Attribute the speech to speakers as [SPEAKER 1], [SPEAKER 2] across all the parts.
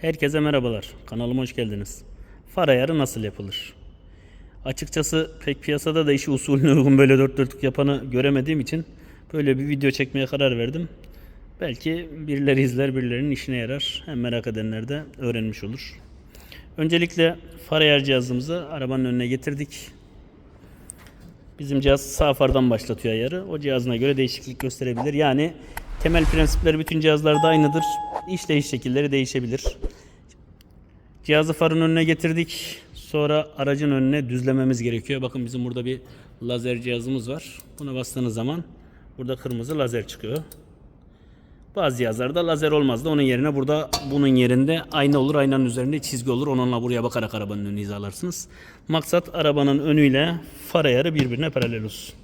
[SPEAKER 1] Herkese merhabalar. Kanalıma hoş geldiniz. Far ayarı nasıl yapılır? Açıkçası pek piyasada da işi usulüne uygun böyle dört dörtlük yapanı göremediğim için böyle bir video çekmeye karar verdim. Belki birileri izler, birilerinin işine yarar. Hem merak edenler de öğrenmiş olur. Öncelikle far ayar cihazımızı arabanın önüne getirdik. Bizim cihaz sağ fardan başlatıyor ayarı. O cihazına göre değişiklik gösterebilir. Yani temel prensipleri bütün cihazlarda aynıdır. İşleyiş şekilleri değişebilir. Cihazı farın önüne getirdik. Sonra aracın önüne düzlememiz gerekiyor. Bakın bizim burada bir lazer cihazımız var. Buna bastığınız zaman burada kırmızı lazer çıkıyor. Bazı cihazlarda lazer olmaz da onun yerine burada bunun yerinde ayna olur. Aynanın üzerinde çizgi olur. Onunla buraya bakarak arabanın önünü hizalarsınız. Maksat arabanın önüyle far ayarı birbirine paralel olsun.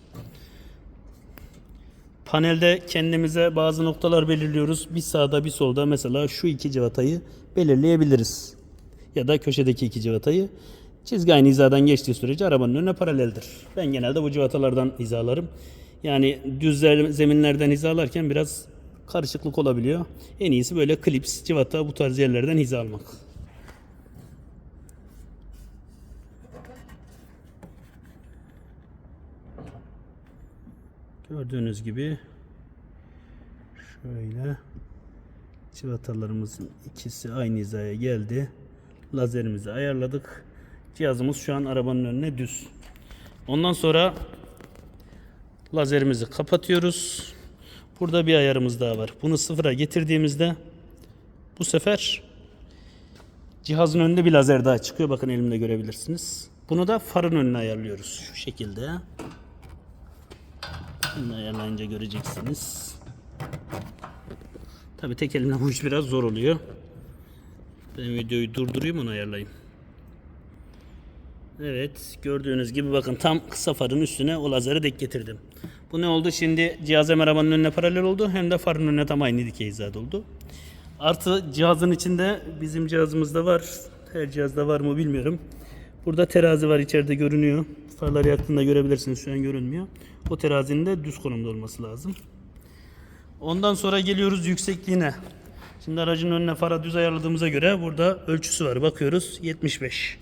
[SPEAKER 1] Panelde kendimize bazı noktalar belirliyoruz. Bir sağda bir solda mesela şu iki civatayı belirleyebiliriz. Ya da köşedeki iki civatayı. Çizgi aynı hizadan geçtiği sürece arabanın önüne paraleldir. Ben genelde bu civatalardan hizalarım. Yani düz zeminlerden hizalarken biraz karışıklık olabiliyor. En iyisi böyle klips, civata bu tarz yerlerden hiza almak. Gördüğünüz gibi şöyle civatalarımızın ikisi aynı hizaya geldi. Lazerimizi ayarladık. Cihazımız şu an arabanın önüne düz. Ondan sonra lazerimizi kapatıyoruz. Burada bir ayarımız daha var. Bunu sıfıra getirdiğimizde bu sefer cihazın önünde bir lazer daha çıkıyor. Bakın elimde görebilirsiniz. Bunu da farın önüne ayarlıyoruz. Şu şekilde. Ayarlayınca göreceksiniz. Tabi tek elimle bu iş biraz zor oluyor. Ben videoyu durdurayım onu ayarlayayım. Evet gördüğünüz gibi bakın tam kısa farın üstüne o lazeri dek getirdim. Bu ne oldu? Şimdi cihaz hem arabanın önüne paralel oldu hem de farın önüne tam aynı dikey hizada oldu. Artı cihazın içinde bizim cihazımızda var. Her cihazda var mı bilmiyorum. Burada terazi var içeride görünüyor. Farları yaktığında görebilirsiniz şu an görünmüyor. O terazinin de düz konumda olması lazım. Ondan sonra geliyoruz yüksekliğine. Şimdi aracın önüne fara düz ayarladığımıza göre burada ölçüsü var. Bakıyoruz 75.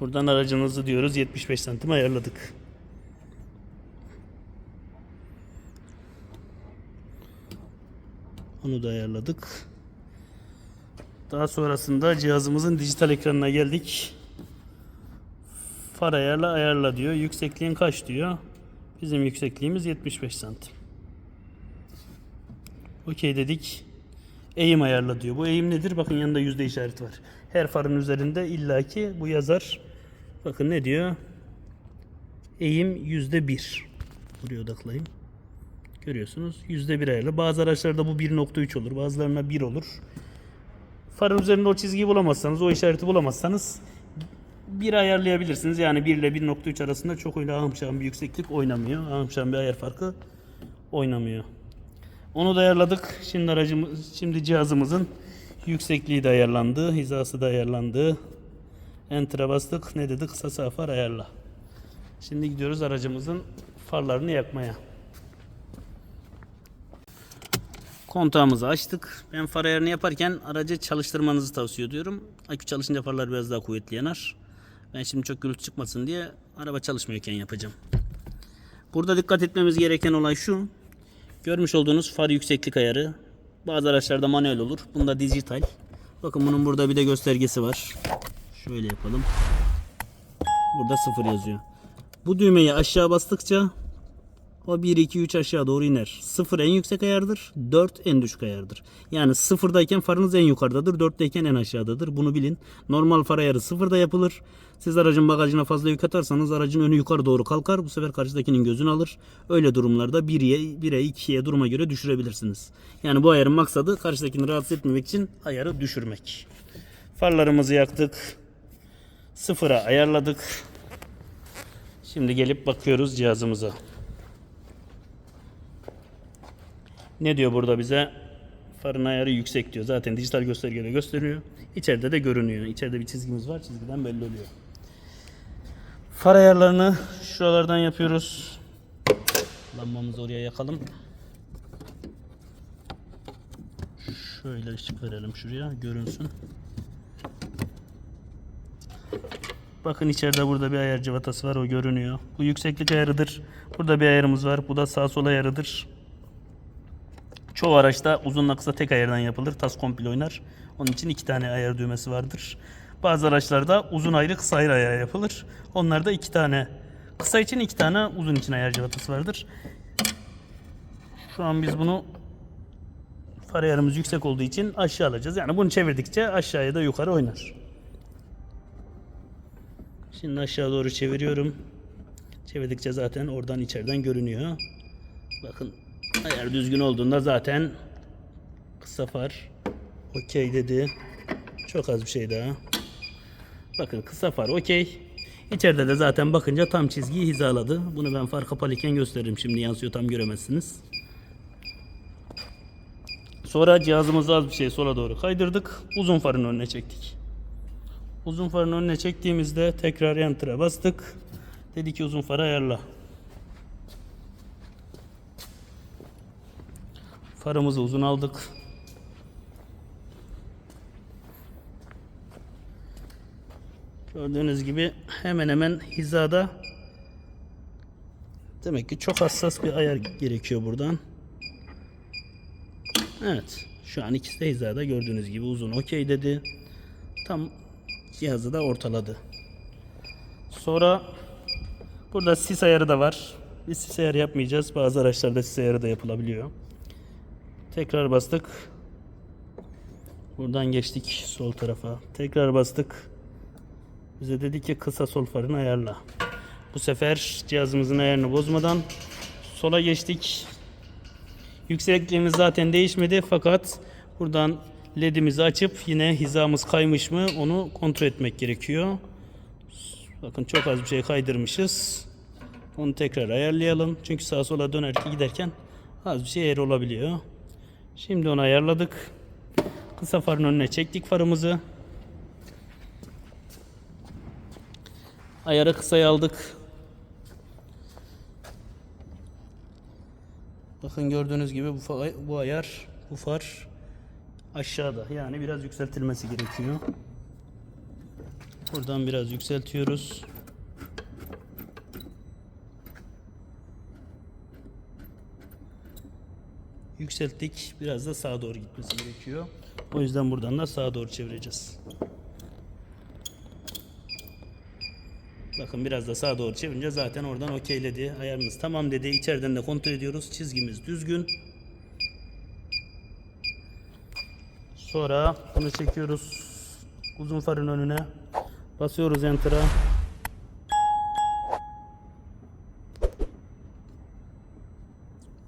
[SPEAKER 1] Buradan aracınızı diyoruz 75 santim ayarladık. Onu da ayarladık. Daha sonrasında cihazımızın dijital ekranına geldik. Far ayarla ayarla diyor. Yüksekliğin kaç diyor. Bizim yüksekliğimiz 75 santim. Okey dedik. Eğim ayarla diyor. Bu eğim nedir? Bakın yanında yüzde işareti var. Her farın üzerinde illaki bu yazar. Bakın ne diyor? Eğim yüzde bir. Buraya odaklayayım. Görüyorsunuz. Yüzde bir ayarlı. Bazı araçlarda bu 1.3 olur. Bazılarına 1 olur. Farın üzerinde o çizgiyi bulamazsanız, o işareti bulamazsanız bir ayarlayabilirsiniz. Yani 1 ile 1.3 arasında çok öyle ahım şahım bir yükseklik oynamıyor. Ahım şahım bir ayar farkı oynamıyor. Onu da ayarladık. Şimdi aracımız, şimdi cihazımızın yüksekliği de ayarlandı, hizası da ayarlandı. Enter'a bastık. Ne dedi? Kısa sağ far ayarla. Şimdi gidiyoruz aracımızın farlarını yakmaya. Kontağımızı açtık. Ben far ayarını yaparken aracı çalıştırmanızı tavsiye ediyorum. Akü çalışınca farlar biraz daha kuvvetli yanar. Ben şimdi çok gürültü çıkmasın diye araba çalışmıyorken yapacağım. Burada dikkat etmemiz gereken olay şu. Görmüş olduğunuz far yükseklik ayarı. Bazı araçlarda manuel olur. Bunda dijital. Bakın bunun burada bir de göstergesi var. Şöyle yapalım. Burada sıfır yazıyor. Bu düğmeyi aşağı bastıkça o 1, 2, 3 aşağı doğru iner. 0 en yüksek ayardır. 4 en düşük ayardır. Yani 0'dayken farınız en yukarıdadır. 4'teyken en aşağıdadır. Bunu bilin. Normal far ayarı 0'da yapılır. Siz aracın bagajına fazla yük atarsanız aracın önü yukarı doğru kalkar. Bu sefer karşıdakinin gözünü alır. Öyle durumlarda 1'ye, 1'e, 2'ye duruma göre düşürebilirsiniz. Yani bu ayarın maksadı karşıdakini rahatsız etmemek için ayarı düşürmek. Farlarımızı yaktık. Sıfıra ayarladık. Şimdi gelip bakıyoruz cihazımıza. Ne diyor burada bize? Farın ayarı yüksek diyor. Zaten dijital göstergede gösteriyor. İçeride de görünüyor. İçeride bir çizgimiz var. Çizgiden belli oluyor. Far ayarlarını şuralardan yapıyoruz. Lambamızı oraya yakalım. Şöyle ışık verelim şuraya görünsün. Bakın içeride burada bir ayar cıvatası var o görünüyor. Bu yükseklik ayarıdır. Burada bir ayarımız var. Bu da sağ sol ayarıdır. Çoğu araçta uzunla kısa tek ayardan yapılır. Tas komple oynar. Onun için iki tane ayar düğmesi vardır. Bazı araçlarda uzun ayrı kısa ayrı ayar yapılır. Onlarda iki tane kısa için iki tane uzun için ayar cıvatası vardır. Şu an biz bunu far ayarımız yüksek olduğu için aşağı alacağız. Yani bunu çevirdikçe aşağıya da yukarı oynar. Şimdi aşağı doğru çeviriyorum. Çevirdikçe zaten oradan içeriden görünüyor. Bakın ayar düzgün olduğunda zaten kısa far okey dedi. Çok az bir şey daha. Bakın kısa far okey. İçeride de zaten bakınca tam çizgiyi hizaladı. Bunu ben far kapalıyken gösteririm. Şimdi yansıyor tam göremezsiniz. Sonra cihazımızı az bir şey sola doğru kaydırdık. Uzun farın önüne çektik. Uzun farın önüne çektiğimizde tekrar enter'a bastık. Dedi ki uzun farı ayarla. Farımızı uzun aldık. Gördüğünüz gibi hemen hemen hizada demek ki çok hassas bir ayar gerekiyor buradan. Evet. Şu an ikisi de hizada gördüğünüz gibi uzun okey dedi. Tam cihazı da ortaladı. Sonra burada sis ayarı da var. Biz sis ayarı yapmayacağız. Bazı araçlarda sis ayarı da yapılabiliyor. Tekrar bastık. Buradan geçtik sol tarafa. Tekrar bastık. Bize dedi ki kısa sol farını ayarla. Bu sefer cihazımızın ayarını bozmadan sola geçtik. Yüksekliğimiz zaten değişmedi fakat buradan ledimizi açıp yine hizamız kaymış mı onu kontrol etmek gerekiyor. Bakın çok az bir şey kaydırmışız. Onu tekrar ayarlayalım. Çünkü sağa sola dönerken giderken az bir şey eğri olabiliyor. Şimdi onu ayarladık. Kısa farın önüne çektik farımızı. Ayarı kısaya aldık. Bakın gördüğünüz gibi bu, bu ayar, bu far aşağıda. Yani biraz yükseltilmesi gerekiyor. Buradan biraz yükseltiyoruz. Yükselttik. Biraz da sağa doğru gitmesi gerekiyor. O yüzden buradan da sağa doğru çevireceğiz. Bakın biraz da sağa doğru çevirince zaten oradan okeyledi. Ayarımız tamam dedi. İçeriden de kontrol ediyoruz. Çizgimiz düzgün. Sonra bunu çekiyoruz. Uzun farın önüne. Basıyoruz enter'a.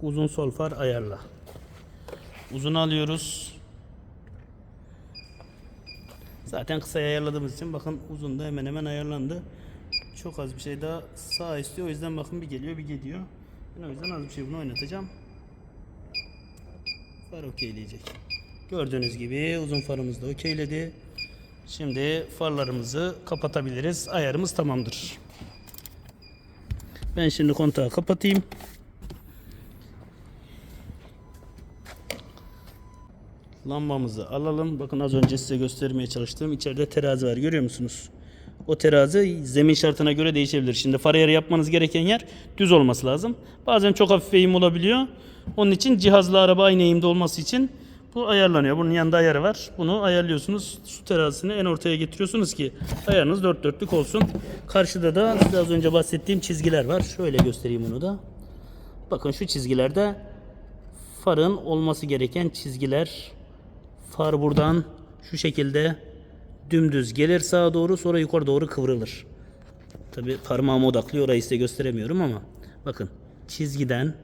[SPEAKER 1] Uzun sol far ayarla. Uzun alıyoruz. Zaten kısa ayarladığımız için bakın uzun da hemen hemen ayarlandı. Çok az bir şey daha sağ istiyor. O yüzden bakın bir geliyor bir gidiyor. Ben o yüzden az bir şey bunu oynatacağım. Far okeyleyecek. Gördüğünüz gibi uzun farımız da okeyledi. Şimdi farlarımızı kapatabiliriz. Ayarımız tamamdır. Ben şimdi kontağı kapatayım. Lambamızı alalım. Bakın az önce size göstermeye çalıştığım içeride terazi var. Görüyor musunuz? O terazi zemin şartına göre değişebilir. Şimdi far ayarı yapmanız gereken yer düz olması lazım. Bazen çok hafif eğim olabiliyor. Onun için cihazla araba aynı eğimde olması için bu ayarlanıyor. Bunun yanında ayarı var. Bunu ayarlıyorsunuz. Su terazisini en ortaya getiriyorsunuz ki ayarınız dört dörtlük olsun. Karşıda da size az önce bahsettiğim çizgiler var. Şöyle göstereyim onu da. Bakın şu çizgilerde farın olması gereken çizgiler. Far buradan şu şekilde dümdüz gelir sağa doğru sonra yukarı doğru kıvrılır. Tabi parmağım odaklıyor orayı size gösteremiyorum ama bakın çizgiden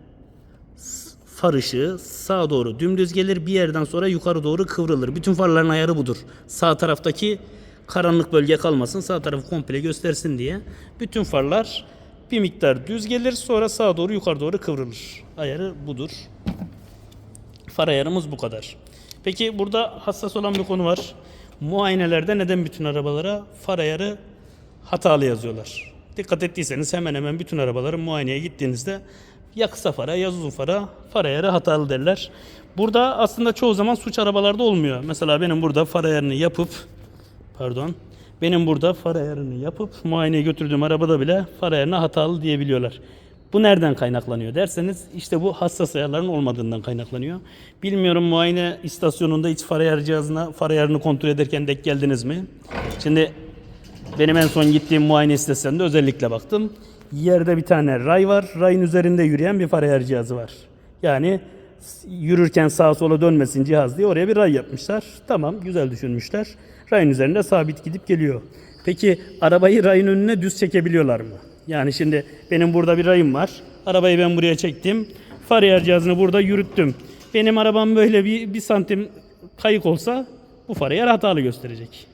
[SPEAKER 1] far ışığı sağa doğru dümdüz gelir bir yerden sonra yukarı doğru kıvrılır. Bütün farların ayarı budur. Sağ taraftaki karanlık bölge kalmasın sağ tarafı komple göstersin diye. Bütün farlar bir miktar düz gelir sonra sağa doğru yukarı doğru kıvrılır. Ayarı budur. Far ayarımız bu kadar. Peki burada hassas olan bir konu var. Muayenelerde neden bütün arabalara far ayarı hatalı yazıyorlar? Dikkat ettiyseniz hemen hemen bütün arabaların muayeneye gittiğinizde Ya kısa fara ya uzun fara fara ayarı hatalı derler. Burada aslında çoğu zaman suç arabalarda olmuyor. Mesela benim burada fara ayarını yapıp pardon benim burada far ayarını yapıp muayeneye götürdüğüm arabada bile far ayarına hatalı diyebiliyorlar. Bu nereden kaynaklanıyor derseniz işte bu hassas ayarların olmadığından kaynaklanıyor. Bilmiyorum muayene istasyonunda hiç far ayar cihazına far ayarını kontrol ederken denk geldiniz mi? Şimdi benim en son gittiğim muayene istasyonunda özellikle baktım. Yerde bir tane ray var. Rayın üzerinde yürüyen bir far ayar cihazı var. Yani yürürken sağa sola dönmesin cihaz diye oraya bir ray yapmışlar. Tamam güzel düşünmüşler. Rayın üzerinde sabit gidip geliyor. Peki arabayı rayın önüne düz çekebiliyorlar mı? Yani şimdi benim burada bir rayım var. Arabayı ben buraya çektim. Far ayar cihazını burada yürüttüm. Benim arabam böyle bir, bir santim kayık olsa bu far ayar hatalı gösterecek.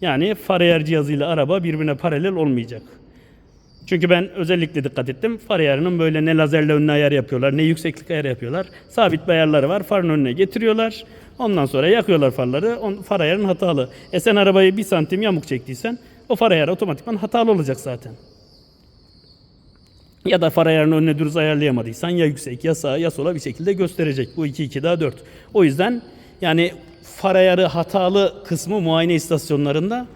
[SPEAKER 1] Yani far ayar cihazıyla araba birbirine paralel olmayacak. Çünkü ben özellikle dikkat ettim. Far ayarının böyle ne lazerle önüne ayar yapıyorlar, ne yükseklik ayar yapıyorlar. Sabit bir ayarları var. Farın önüne getiriyorlar. Ondan sonra yakıyorlar farları. On, far ayarın hatalı. E sen arabayı bir santim yamuk çektiysen o far ayarı otomatikman hatalı olacak zaten. Ya da far ayarını önüne dürüst ayarlayamadıysan ya yüksek ya sağa ya sola bir şekilde gösterecek. Bu 2 2 daha 4. O yüzden yani far ayarı hatalı kısmı muayene istasyonlarında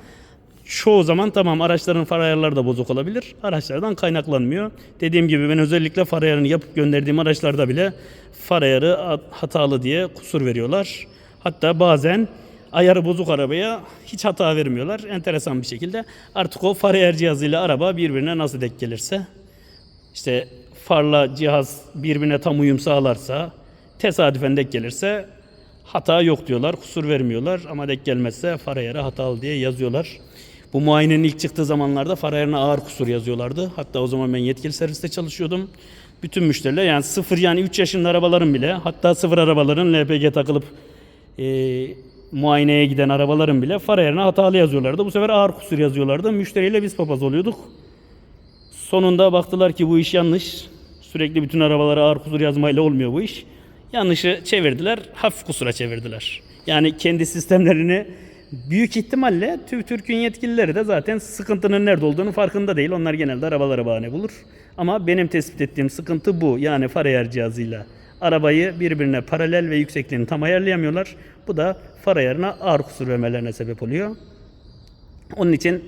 [SPEAKER 1] çoğu zaman tamam araçların far ayarları da bozuk olabilir. Araçlardan kaynaklanmıyor. Dediğim gibi ben özellikle far ayarını yapıp gönderdiğim araçlarda bile far ayarı hatalı diye kusur veriyorlar. Hatta bazen ayarı bozuk arabaya hiç hata vermiyorlar. Enteresan bir şekilde. Artık o far ayar cihazıyla araba birbirine nasıl denk gelirse işte farla cihaz birbirine tam uyum sağlarsa, tesadüfen denk gelirse hata yok diyorlar, kusur vermiyorlar ama denk gelmezse far ayarı hatalı diye yazıyorlar. Bu muayenenin ilk çıktığı zamanlarda far ayarına ağır kusur yazıyorlardı. Hatta o zaman ben yetkili serviste çalışıyordum. Bütün müşteriler yani sıfır yani 3 yaşında arabaların bile hatta sıfır arabaların LPG takılıp e, muayeneye giden arabaların bile far ayarına hatalı yazıyorlardı. Bu sefer ağır kusur yazıyorlardı. Müşteriyle biz papaz oluyorduk. Sonunda baktılar ki bu iş yanlış. Sürekli bütün arabalara ağır kusur yazmayla olmuyor bu iş. Yanlışı çevirdiler, hafif kusura çevirdiler. Yani kendi sistemlerini büyük ihtimalle TÜVTÜRK'ün yetkilileri de zaten sıkıntının nerede olduğunu farkında değil. Onlar genelde arabalara bahane bulur. Ama benim tespit ettiğim sıkıntı bu. Yani far ayar cihazıyla arabayı birbirine paralel ve yüksekliğini tam ayarlayamıyorlar. Bu da far ayarına ağır kusur vermelerine sebep oluyor. Onun için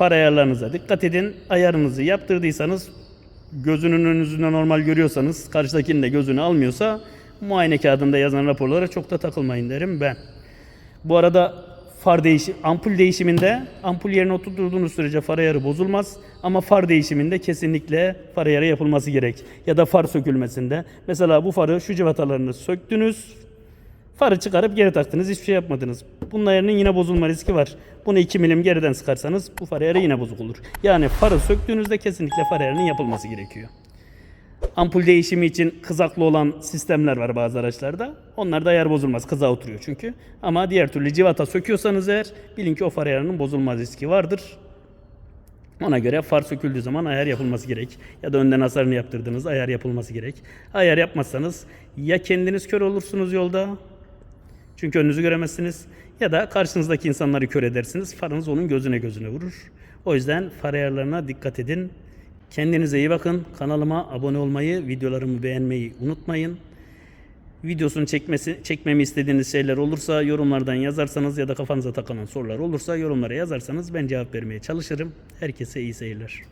[SPEAKER 1] far ayarlarınıza dikkat edin. Ayarınızı yaptırdıysanız gözünün önünüzde normal görüyorsanız karşıdakinin de gözünü almıyorsa muayene kağıdında yazan raporlara çok da takılmayın derim ben. Bu arada far değişim, ampul değişiminde ampul yerine oturtulduğunuz sürece far ayarı bozulmaz. Ama far değişiminde kesinlikle far ayarı yapılması gerek. Ya da far sökülmesinde. Mesela bu farı şu civatalarını söktünüz. Farı çıkarıp geri taktınız. Hiçbir şey yapmadınız. Bunun ayarının yine bozulma riski var. Bunu 2 milim geriden sıkarsanız bu far ayarı yine bozuk olur. Yani farı söktüğünüzde kesinlikle far ayarının yapılması gerekiyor. Ampul değişimi için kızaklı olan sistemler var bazı araçlarda. Onlarda ayar bozulmaz. Kıza oturuyor çünkü. Ama diğer türlü civata söküyorsanız eğer bilin ki o far ayarının bozulma riski vardır. Ona göre far söküldüğü zaman ayar yapılması gerek. Ya da önden hasarını yaptırdığınız ayar yapılması gerek. Ayar yapmazsanız ya kendiniz kör olursunuz yolda. Çünkü önünüzü göremezsiniz. Ya da karşınızdaki insanları kör edersiniz. Farınız onun gözüne gözüne vurur. O yüzden far ayarlarına dikkat edin. Kendinize iyi bakın. Kanalıma abone olmayı, videolarımı beğenmeyi unutmayın. Videosunu çekmesi, çekmemi istediğiniz şeyler olursa yorumlardan yazarsanız ya da kafanıza takılan sorular olursa yorumlara yazarsanız ben cevap vermeye çalışırım. Herkese iyi seyirler.